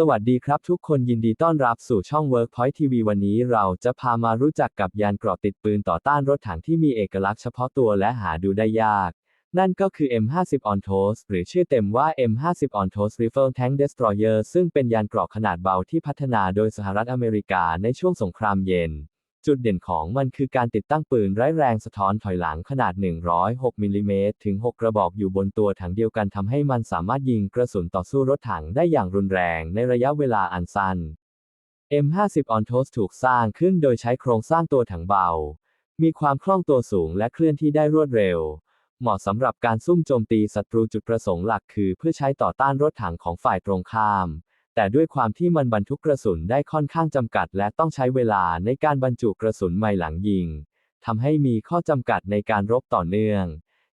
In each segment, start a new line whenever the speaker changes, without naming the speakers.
สวัสดีครับทุกคนยินดีต้อนรับสู่ช่อง Workpoint TV วันนี้เราจะพามารู้จักกับยานเกราะติดปืนต่อต้านรถถังที่มีเอกลักษณ์เฉพาะตัวและหาดูได้ยาก นั่นก็คือ M50 Ontos หรือชื่อเต็มว่า M50 Ontos Rifle Tank Destroyer ซึ่งเป็นยานเกราะขนาดเบาที่พัฒนาโดยสหรัฐอเมริกาในช่วงสงครามเย็น จุดเด่นของมันคือการติดตั้งปืนไร้แรงสะท้อนถอยหลังขนาด 106มิลลิเมตรถึง 6 กระบอกอยู่บนตัวถังเดียวกันทำให้มันสามารถยิงกระสุนต่อสู้รถถังได้อย่างรุนแรงในระยะเวลาอันสั้น M50 Ontos ถูกสร้างขึ้นโดยใช้โครงสร้างตัวถังเบา มีความคล่องตัวสูงและเคลื่อนที่ได้รวดเร็ว เหมาะสำหรับการซุ่มโจมตีศัตรูจุดประสงค์หลักคือ เพื่อใช้ต่อต้านรถถังของฝ่ายตรงข้าม แต่ด้วยความที่มันบรรทุกกระสุนได้ค่อนข้างจำกัด และต้องใช้เวลาในการบรรจุกระสุนใหม่หลังยิงทำให้มีข้อจำกัดในการรบต่อเนื่อง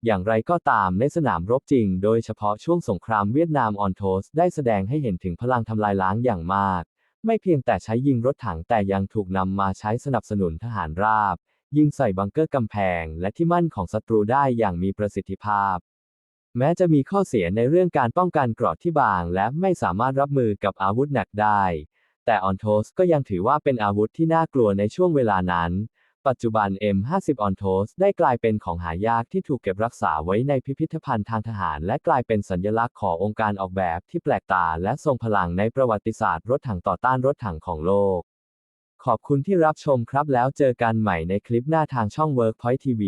อย่างไรก็ตามในสนามรบจริง โดยเฉพาะช่วงสงครามเวียดนามออนโทสได้แสดงให้เห็นถึงพลังทำลายล้างอย่างมาก ไม่เพียงแต่ใช้ยิงรถถังแต่ยังถูกนำมาใช้สนับสนุนทหารราบ ยิงใส่บังเกอร์กำแพง และที่มั่นของศัตรูได้อย่างมีประสิทธิภาพ แม้จะมีข้อเสียในเรื่องการป้องกันเกราะที่บาง และไม่สามารถรับมือกับอาวุธหนักได้ แต่ออนโทสก็ยังถือว่าเป็นอาวุธที่น่ากลัวในช่วงเวลานั้น ปัจจุบัน M50 Ontos ได้กลายเป็นของหายากที่ถูกเก็บรักษาไว้ในพิพิธภัณฑ์ทางทหาร และกลายเป็นสัญลักษณ์ขององค์การออกแบบที่แปลกตาและทรงพลังในประวัติศาสตร์รถถังต่อต้านรถถังของโลก ขอบคุณที่รับชมครับแล้วเจอกันใหม่ในคลิปหน้าทางช่อง Workpoint TV